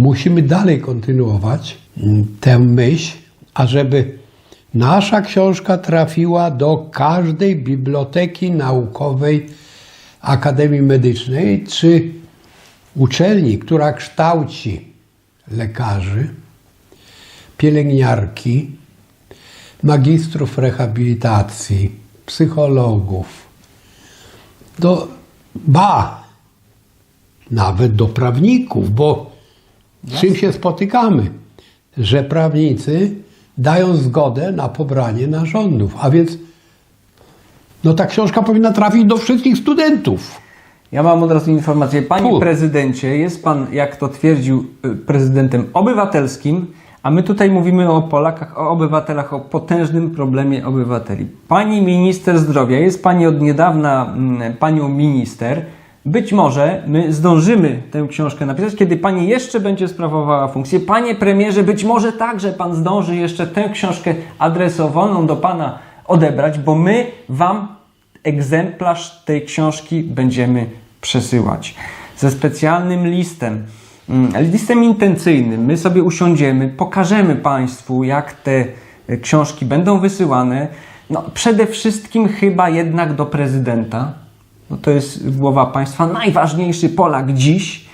musimy dalej kontynuować tę myśl, ażeby nasza książka trafiła do każdej biblioteki naukowej Akademii Medycznej czy uczelni, która kształci lekarzy, pielęgniarki, magistrów rehabilitacji, psychologów, do, ba, nawet do prawników, bo z czym się spotykamy? Że prawnicy dają zgodę na pobranie narządów, a więc no ta książka powinna trafić do wszystkich studentów. Ja mam od razu informację. Panie prezydencie, jest pan, jak to twierdził, y, prezydentem obywatelskim, a my tutaj mówimy o Polakach, o obywatelach, o potężnym problemie obywateli. Pani minister zdrowia, jest pani od niedawna mm, panią minister. Być może my zdążymy tę książkę napisać, kiedy pani jeszcze będzie sprawowała funkcję. Panie premierze, być może także pan zdąży jeszcze tę książkę adresowaną do pana odebrać, bo my wam egzemplarz tej książki będziemy przesyłać. Ze specjalnym listem, mm, listem intencyjnym. My sobie usiądziemy, pokażemy Państwu, jak te e, książki będą wysyłane. No, przede wszystkim chyba jednak do prezydenta. No, to jest głowa państwa, najważniejszy Polak dziś.